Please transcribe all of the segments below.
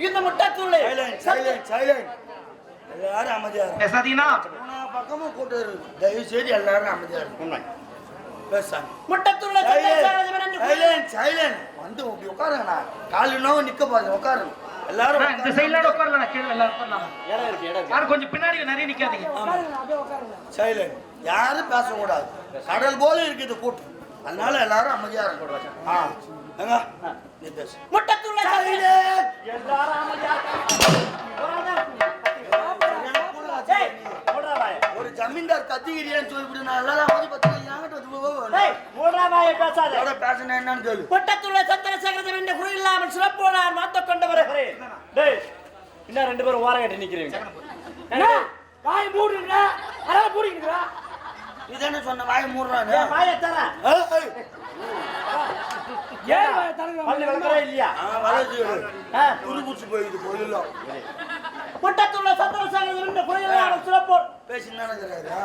இந்த முட்டத்தூளை silent silent silent எல்லாரும் அமைதியா இருக்கு பேசாதீங்கன்னா பக்கமும் கூட்டு இருக்கு தயவு செய்து எல்லாரும் அமைதியா இருக்கு உண்மை. பேசாம முட்டத்தூளை சைலண்ட் சைலண்ட் வந்து இப்படி உட்காருங்கண்ணா. கால் இன்னும் நிக்க பாருங்க உட்காருங்க. எல்லாரும் இந்த சைடுல உட்காரல கீழே எல்லாரும் உட்காரலாம் இடம் இருக்கு இடம் இருக்கு. யாரும் கொஞ்சம் பின்னாடி நிறைய நிக்காதீங்க. சைலண்ட் யாரும் பேசக்கூடாது. கடல் போல இருக்குது கூட்டம் அதனால எல்லாரும் அமைதியா இருக்கும் ஆ. எங்க நீ பேசு. முட்டத்தூளை சைலண்ட் எல்லாரும் கத்திக்கிறியான்னு சொல்லிவிட்டு நான் எல்லாரும் அமைதி பத்தி என்கிட்ட வந்து வாயை பேசாத. இதோட பேசணும் என்னன்னு சொல்லு. முட்டத்தூளை சந்திரசேகரன் என்ற குரு இல்லாமல் சிறப்போடு நான் மாத்த கொண்டு வருகிறேன் டேய், இன்னும் ரெண்டு பேரும் ஓரம் கட்டி நிக்கிறீங்க. வாய் மூடுங்க அதான் மூடிக்கிறா இதானே சொன்ன வாய் மூடுறானு? வாயை தர. ஏய், ஏய். ஏன் வாய் வளர்க்குறா இல்லையா வளர்ச்சி துரு பூச்சி போயிடுது பொருளும் முட்டத்தூளை சந்திரசேகரன் என்ற குரு இல்லாமல் சிறப்போடு பேசி நினைக்கிறாரா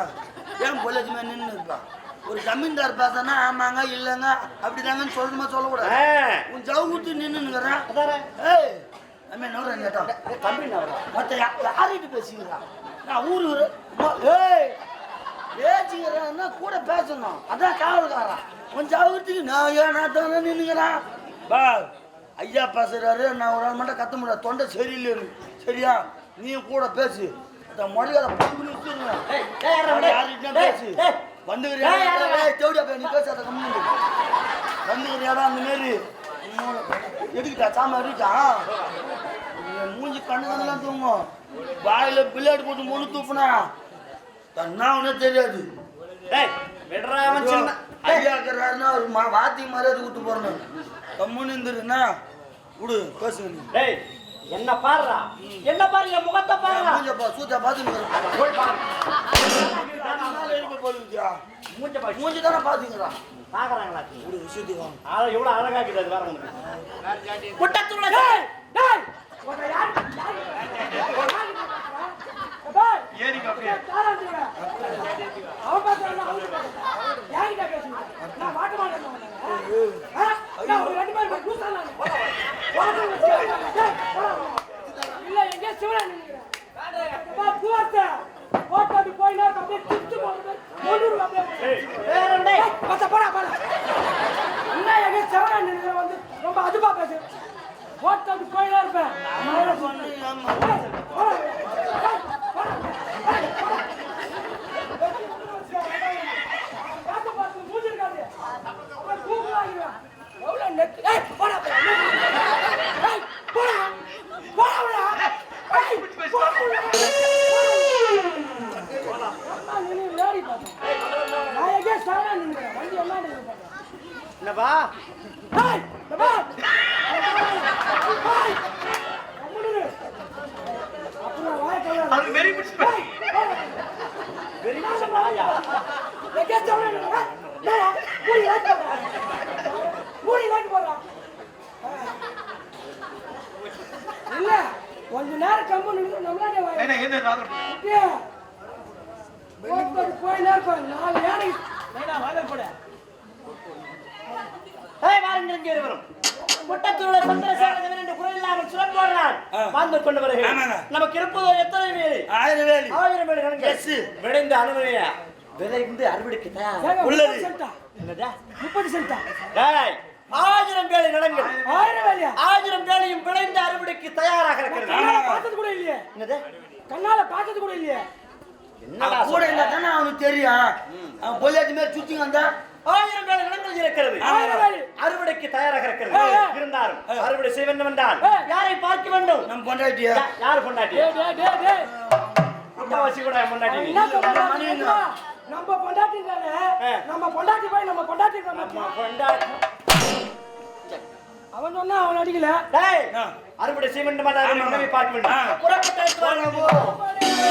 ஏன் பொல்லாச்சுமே நின்று இருப்பான் ஒரு ஜமீன்தார் பேசினா ஆமாங்க இல்லைங்க அப்படிதாங்கன்னு சொல்லணுமா சொல்லக்கூடாது. உன் ஜவு ஊத்து நின்னுங்கிறான் அதானே. ஏய் நம்ம என்ன கேட்டான் தம்பி நான் வரேன். மத்த யா- யார்கிட்ட பேசிக்கிறான் நான் ஊரு ம- ஏய் பேசிக்கிறான்னா கூட பேசணும். அதான் காவல்காரன். உன் ஜவுத்துக்கு நான் ஏன் நான் தானே நின்னுங்கிறான் பா ஐயா பேசுறாரு நான் ஒரு ஆள் மட்டும் கத்த முடியாது. தொண்டை சரியில்லைன்னு. சரியா? நீயும் கூட பேசு. அந்த விடு? யார்கிட்ட ஏய், பேசு. வந்துக்கிறியா? நீ பேசாத கம்மி வந்துக்கிறியாடா அந்த மாரி. எதுக்கிட்டா சாம இருக்கா மூஞ்சி கண்ணு கண்ணெல்லாம் தூங்கும். வாயில பிள்ளையாடு போட்டு மொழு தூப்புனா தன்னா ஒன்றும் தெரியாது. டேய், விடுறா அவன் சின்ன. ஐயா இருக்கிறாருன்னா ஒரு வாத்தி மரியாதை கொடுத்து போறணும் கம்முன்னு இருந்துருன்னா விடு பேசுங்க நீ. டேய், என்ன பாருடா என்ன பாரு என் முகத்தை பாருடா. பாரு. போடுவியா மூஞ்ச தானே பாத்தீங்களா? பாக்குறாங்களா? விடு விஷயத்துக்கு ஆளை எவ்வளவு அழகா இருக்குது அது வேற ஒண்ணு முட்டத்தூளை டேய் டேய் உன்னை யார் டேய் ஏறிங்க அப்படியே தாராந்துங்க அவன் பேசுறான் அவன் பேசுறான் யார்கிட்ட பேசுறீங்க நான் மாட்ட மாட்டேன் நான் ஒரு ரெண்டு பேர் போய் கூத்தாங்க இல்ல எங்க சிவனா நினைக்கிறேன் பூவாத்த போட்டு போயினா அப்படியே திட்டு போறது ஒண்ணு அப்படியே வேற டேய் பத்த போடா போடா என்ன எங்க சிவனா நினைக்கிறேன் வந்து ரொம்ப அதுபா பேசு போட்டு அப்படி போயினா இருப்பேன் பண்ணி ஆமா என்னப்பா அது வெரி குட் வெரி குட் நாயா இல்ல கொஞ்ச நேரம் கம்மு நின்று நம்மளாலே கோயிலா இருக்கும் நாலு யானை ஏய் சந்திரசேகரன் என்று குரல் இல்லாமல் வாழ்ந்து கொண்டு வருகிறேன் நமக்கு இருப்பதோ எத்தனை வேலி ஆயிரம் வேலி ஆயிரம் வேலி கணக்கு விளைந்த அனுமதிய விளைந்து அறுவடைக்கு தயார் உள்ளது. முப்பது சென்டா ஆயிரம் வேலி நிலங்கள். ஆயிரம் வேலையா? ஆயிரம் வேலையும் விளைந்த அறுவடைக்கு தயாராக இருக்கிறது. பார்த்தது கூட இல்லையே. என்னது? கண்ணால பார்த்தது கூட இல்லையே. கூட? இருந்தா தானே அவனுக்கு தெரியும். அவன் பொல்லாச்சு மாதிரி சுத்தி வந்தா? ஆயிரம் வேலை நிலங்கள் இருக்கிறது. அறுவடைக்கு தயாராக இருக்கிறது. இருந்தாலும் அறுவடை செய்ய வேண்டும் என்றால். யாரை பார்க்க வேண்டும்? நம்ம பொண்டாட்டியா? யாரு பொண்டாட்டி? டேய் டேய் டேய் டேய் முக்காவாசி கூட பொண்டாட்டி. நம்ம பொண்டாட்டி தானே. நம்ம பொண்டாட்டி போய் நம்ம பொண்டாட்டி நம்ம பொண்டாட்டி. அவன் சொன்னா அவன் அடிக்கல. டேய் வேண்டும் என்றால் ஆமா. உணவை பார்க்க வேண்டும். புறப்பட்டு அழைத்து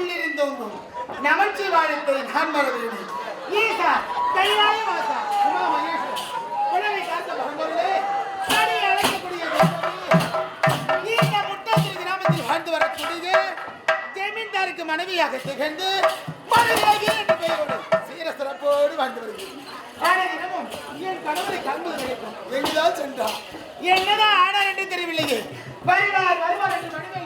விரிந்தோங்கும் நமச்சிவாயத்தை நான் மறவேன் ஈசா கையாய வாசா. உமா காத்த பகம்பொருளே தனி அழைக்கக்கூடிய இந்த கிராமத்தில் வாழ்ந்து வரக்கூடிய ஜமீன்தாருக்கு மனைவியாக திகழ்ந்து மனைவியாகி என்ற பெயரோடு சீர சிறப்போடு வாழ்ந்து வருகிறேன் தினமும் என் கணவரை கலந்து கிடைக்கும் எங்குதான் சென்றார்? என்னதான் ஆனார் என்று தெரியவில்லையே. வருவார் வருவார் என்று மனைவியை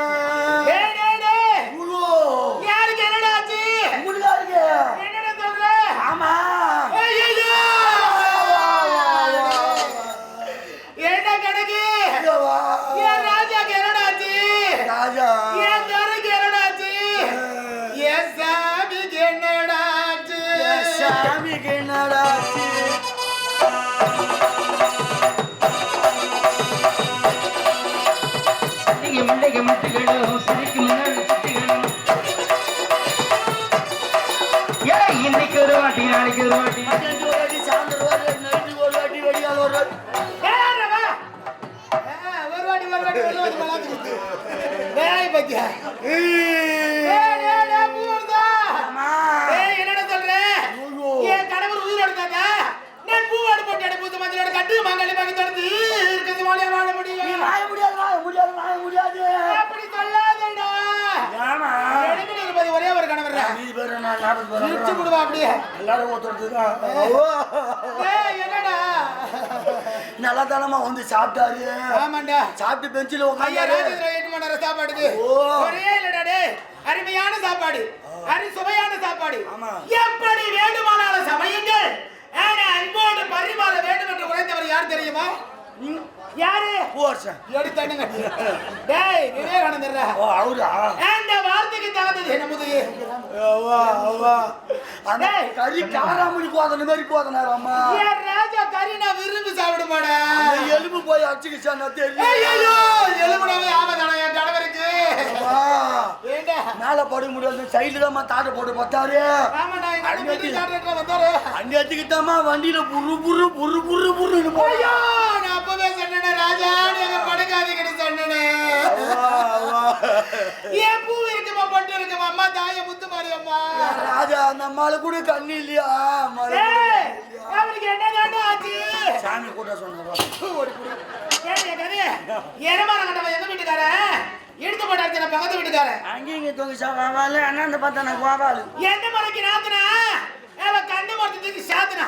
முள்ளைங்க முட்டுகளும் சிரிக்கு முன்னாடி சுத்திகளும் ஏய் இன்னைக்கு ஒரு வாட்டி நாளைக்கு ஒரு வாட்டி. ஒரு வாட்டி, ஒரு வாட்டி, நைட்டுக்கு ஒரு வாட்டி, விடியால ஒரு வாட்டி. ஏறாத வா. ஆ, ஒரு வாட்டி ஒரு வாட்டி ஒரு வாட்டி பலாத்துக்கு டேய் பத்தியா டேய் டேய் டேய் பூவர்தா ஆமா. ஏய் என்னடா சொல்ற ஐயோ. என் கணவர் உயிரோட தாத்தா நான் பூத்த மஞ்சளோட கட்டு மங்களி பக்கி தொடர்ந்து இருக்கிறது மொழியா வாழ நீ முடியும் வாய முடியாது, வாய முடியாது, வாய முடியாது. அப்படி சொல்லாதடா. ஏம்மா? எனக்கு இருப்பது ஒரே ஒரு கணவர் நீ பேரு நான் விடுவா அப்படியே. எல்லாரும் ஒருத்தர் தான். ஏய் என்னடா? நல்லா தானமா வந்து சாப்பிட்டாரு. ஆமாண்டா. சாப்பிட்டு பெஞ்சில ராஜேந்திர எட்டு மணி நேரம் சாப்பாடுக்கு. ஒரே இல்லடா அருமையான சாப்பாடு. அரி சுவையான சாப்பாடு. ஆமா. எப்படி வேண்டுமானாலும் சமையுங்கள். அன்போடு பரிமாற வேண்டும் என்று உழைத்தவர் யார் தெரியுமா? யாரு? பூவரசன். எடுத்தானுங்க டேய் விவேகானந்தர் ஓ அவரா? அந்த வார்த்தைக்கு தகுந்தது? என்ன முதுகு அவ்வா. அந்த டேய். கறி காராமணி கோதன மாதிரி கோதனாரு அம்மா என் ராஜா கறி நான் விரும்பி சாப்பிடுமாடா? எலும்பு போய் அடிச்சுக்கிச்சான்னா தெரியும் ஐயோ என் அம்மா, ஏண்டா மேல படுக்க முடியாது. சைடுல தான் தாட்டை போட்டு பார்த்தாரு. அங்க எடுத்துக்கிட்டாமா வண்டியில புரு புரு புரு புரு புருன்னு போய் நான் அப்பவே சொன்னேனே ராஜா நீங்க படுக்காதீங்கன்னு சொன்னேனே. பூ இருக்குமா பொட்டு இருக்குமா அம்மா தாய முத்து மாறி அம்மா. ராஜா அந்த அம்மால கூட கண்ணு இல்லையா? அவனுக்கு என்ன ஆச்சு? சாமி கூட எரமான கண்டவன் எங்க வீட்டுக்காரன்? எடுத்து போட்டு அடிச்சன பக்கத்து வீட்டுக்காரன். அங்கேயும் இங்க தொங்க சாவால அண்ணாந்த பார்த்தா நான் கோபாலு எந்த மலைக்கு நாத்துனா? கண்ணு மொத்தத்துக்கு சாத்துனா.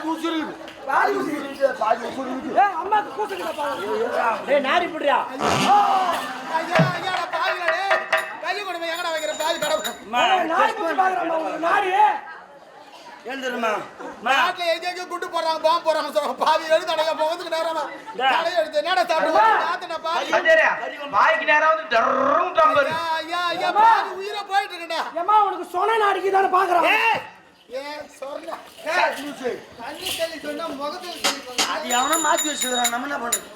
பாதி பாதி உசுருக்கு பாதி உசுருக்கு ஏய், அம்மாக்கு கூசுகிட்ட பாரு. டேய், நாரி? ஐயா. ஐயா கொண்டு போய் எங்கடா வைக்கிற? எழுந்துருமா நாட்டுல எங்க எங்க கூட்டு போறாங்க பாம்பு போறாங்க சொல்றாங்க பாவி எழுந்து அடையா போகிறதுக்கு நேரமா. தலை எடுத்து என்னடா சாப்பிடுவாங்க நாத்தன பாவி சஞ்சரியா வாய்க்கு நேரம் வந்து டர்ரும் டம்பர். ஐயா ஐயா பாவி உயிரை போயிட்டு இருக்குடா. ஏம்மா உனக்கு சொன்ன நாடிக்கு தானே பாக்குறான். அது எவனோ மாத்தி வச்சுக்கிறான் நம்ம என்ன பண்றது?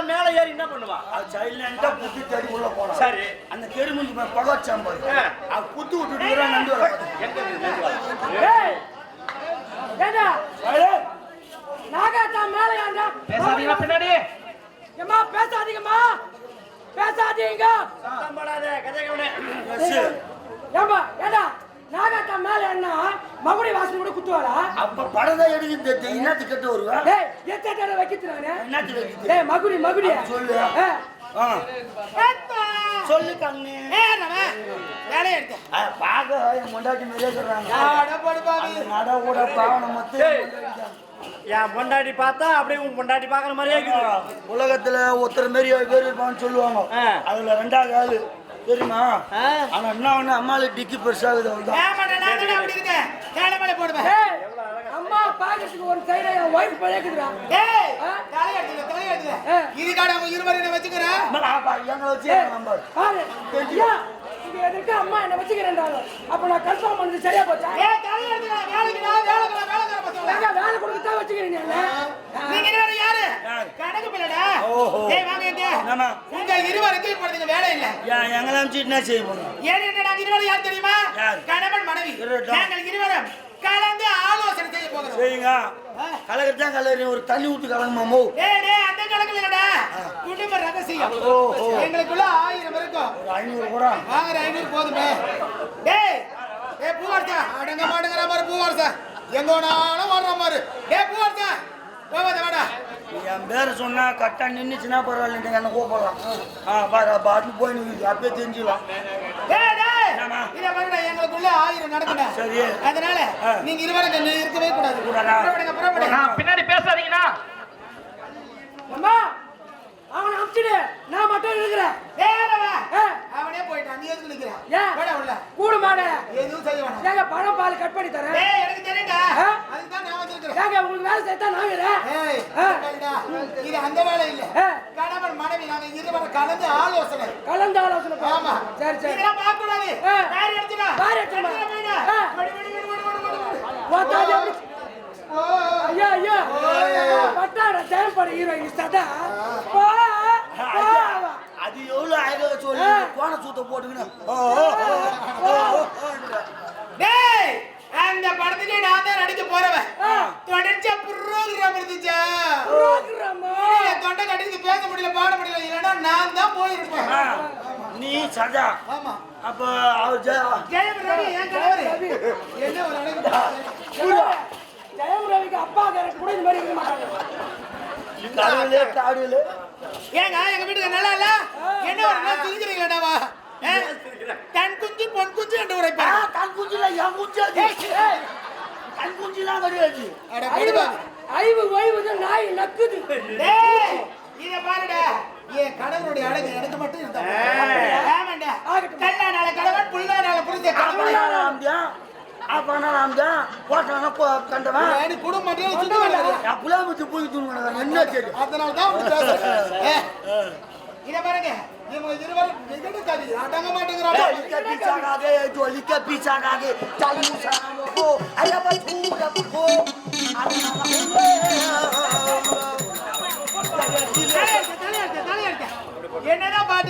நாகாத்தா மேல ஏறி என்ன பண்ணுவா? அது சைலண்டா புத்தி தேடி உள்ள போனான் சரி. அந்த தெரு முந்தி போய் புகை வச்சான் பாரு. அது புத்து விட்டுட்டு நண்டு வர நாகாத்தா மேல ஏண்டா பேசாதீங்க பின்னாடி. ஏம்மா பேசாதீங்கம்மா. பேசாதீங்க. ஏம்பா ஏண்டா? நாகாத்தா மேல என்ன? மகுடி வாசனை கூட குத்துவாரா அப்ப படம் தான் எடுக்குது என்னத்து கட்ட வருவேன் டேய் எத்தனை வைக்கிறானே என்னத்து வைக்குது டேய் மகுடி மகுடி. சொல்லு. சொல்லு கண்ணு. வேலையை எடுத்து. என் முண்டாட்டி பாவி. அந்த நட கூட பாவனை மொத்தம். என் பொண்டாட்டி பார்த்தா அப்படியே உன் பொண்டாட்டி பாக்குற மாதிரியே இருக்குது. உலகத்துல ஒருத்தர் மாரி பேர் இருப்பான்னு சொல்லுவாங்க. அதுல ரெண்டாவது ஆளு. தெரியுமா. ஆனா என்ன ஒண்ணு அம்மால டிக்கி பெருசாகுது அவள்தான் ஏமாடா நான் தான் அப்படி இருக்கேன். வேலை மேல போடுவேன். அம்மா பாக்கிறதுக்கு ஒரு சைடு என் ஒய்ஃப் பழகுதுடா ஏய் ஆ? தலையை எடுத்துக்க தலையை ஆ. எடுத்துக்க இதுக்காக அவங்க இருவரையும் வச்சுக்கிறேன் எங்களை வச்சு பாரு. எதுக்கு அம்மா என்ன வச்சுக்கிறேன்டாங்க அப்ப நான் கன்ஃபார்ம் பண்ணது சரியா போச்சா? ஏய் வேலைக்கு நான் பசங்க ஏங்க, வேலை கொடுக்கத்தான் வச்சுக்கிறீங்க என்ன? நீங்க என்ன? கணக்கு பிள்ளடா. ஏய் வாங்க இங்க ஆமா. உங்க இருவருக்கும் இப்போ நீங்க வேலை இல்ல. எங்களை வச்சு என்ன செய்ய போறோம். ஏன் என்ன நாங்க இருவரும் யார் தெரியுமா? கணவன் மனைவி. நாங்கள் இருவரும் கலந்து ஆலோசனை செய்ய போகிறோம். செய்யுங்க. கலக்கத்தான் தான் கலரி ஒரு தண்ணி ஊத்து கலங்குமாமோ டேய் டேய் அந்த கணக்கு இல்லடா குடும்ப ரகசியம். எங்களுக்குள்ள ஆயிரம் இருக்கும். ஒரு ஐநூறு கூட. வாங்குற ஐநூறு போதுமே. டேய் ஏய் பூவார்த்தா அடங்க மாட்டேங்கிற மாதிரி பூவார்த்தா எங்க வேணாலும் வர்ற மாதிரி. டேய் பூவார்த்தா என் பேரை சொன்னா கரெக்டா நின்னுச்சுன்னா பரவாயில்ல என்ன கூப்பிடலாம்? ஆ பாரு பாட்டு போய் நிற்குது அப்பயே தெரிஞ்சுக்கலாம். எங்களுக்குள்ள ஆயிரம் நடக்குடா சரி. அதனால. நீங்க இருவரும் இருக்கவே கூடாது. பின்னாடி பேசாதீங்கண்ணா. அம்மா. அவனை அனுப்பிச்சிடு நான் மட்டும் இருக்கிறேன். அவனே போயிட்டான். நீ எதுக்கு நிக்கிற? ஏன் போடா உள்ள. கூடு மாட. எதுவும் செய்ய வேணாம். ஏங்க பணம் பால் கட் பண்ணி தரேன். எனக்கு தெரியும்டா ஆ? அதுக்கு தான் நான் ஏங்க உங்களுக்கு வேலை செய்யத்தான் நான். இது அந்த வேலை இல்ல. கணவன் மனைவி நாங்க இருவரும் கலந்து ஆலோசனை. கலந்து ஆலோசனை. ஆமா. சரி சரி. இதெல்லாம் பார்க்க கூடாது. வேற. எடுத்துடா, பட்டாட தேவைப்பட ஹீரோயின் சதா. அது எவ்வளவு ஆயிரம் சொல்லி. கோண சூத்த போட்டுக்கணும் ஓ, ஓ, ஓ, ஓ, ஓ. டேய் அந்த படத்துக்கு நான் தான் நடிக்க போறவன். தொடர்ச்சியா ப்ரோகிராம் இருந்துச்சா? தொண்டை கட்டிக்கு பேச முடியல பாட முடியல இல்லைன்னா நான் தான் போயிருப்பேன். நீ சதா. ஆமா. அப்ப அவர் ஜெய ஜெயம் ரவி என் கணவர். என்ன ஒரு அழகு. ஜெயம் ரவிக்கு அப்பா கேரக்டர் கூட இந்த மாதிரி இருக்க மாட்டாங்க. கடவுளே கடவுளே ஏங்க எங்க வீட்டுக்கு நல்லா இல்ல? என்ன ஒரு நாள் சிரிக்கிறீங்களாடாவா தன் குஞ்சு பொன் குஞ்சு என்று ஆ, உரைப்பாங்க கண் குஞ்சில என் குஞ்சு அது. ஏய், கண் குஞ்சிலாம் கிடையாது. ஐவு ஓய்வு நாய் நக்குது. இத பாருடா. என் கணவருடைய அழகு எனக்கு மட்டும் இருந்தா ஆமாண்டா. கல்லானால கணவன் புல்லானால புரிஞ்ச கணவன் அப்பனாராம்தியா அப்பனாராம்தியா போட்டான கண்டவன். நீ சுத்தி வராது என் புலாமுத்து போய் தூங்க என்ன தெரியும் அதனால தான் உனக்கு பேசுறேன் இத பாருங்க. இவங்க இருவரும் நிகழ்ச்சி அடங்க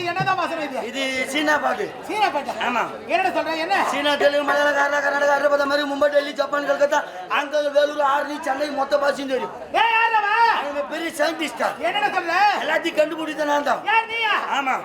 பாட்டு என்னதான் வாசனை இது? இது சீனா பாட்டு. சீனா பாட்டு. ஆமா. என்னடா சொல்றேன் என்ன? சீனா தெலுங்கு மலையாளம் கர்நாடகா கர்நாடகா ஹைதராபாத் மாதிரி மும்பை டெல்லி ஜப்பான் கல்கத்தா அங்க வேலூர் ஆர்னி சென்னை மொத்த பாஷையும் தெரியும். ஏய் யாரவா அவங்க பெரிய சயின்டிஸ்டா என்னடா சொல்ற? எல்லாத்தையும் கண்டுபிடித்த நான் தான் யார் நீயா? ஆமா.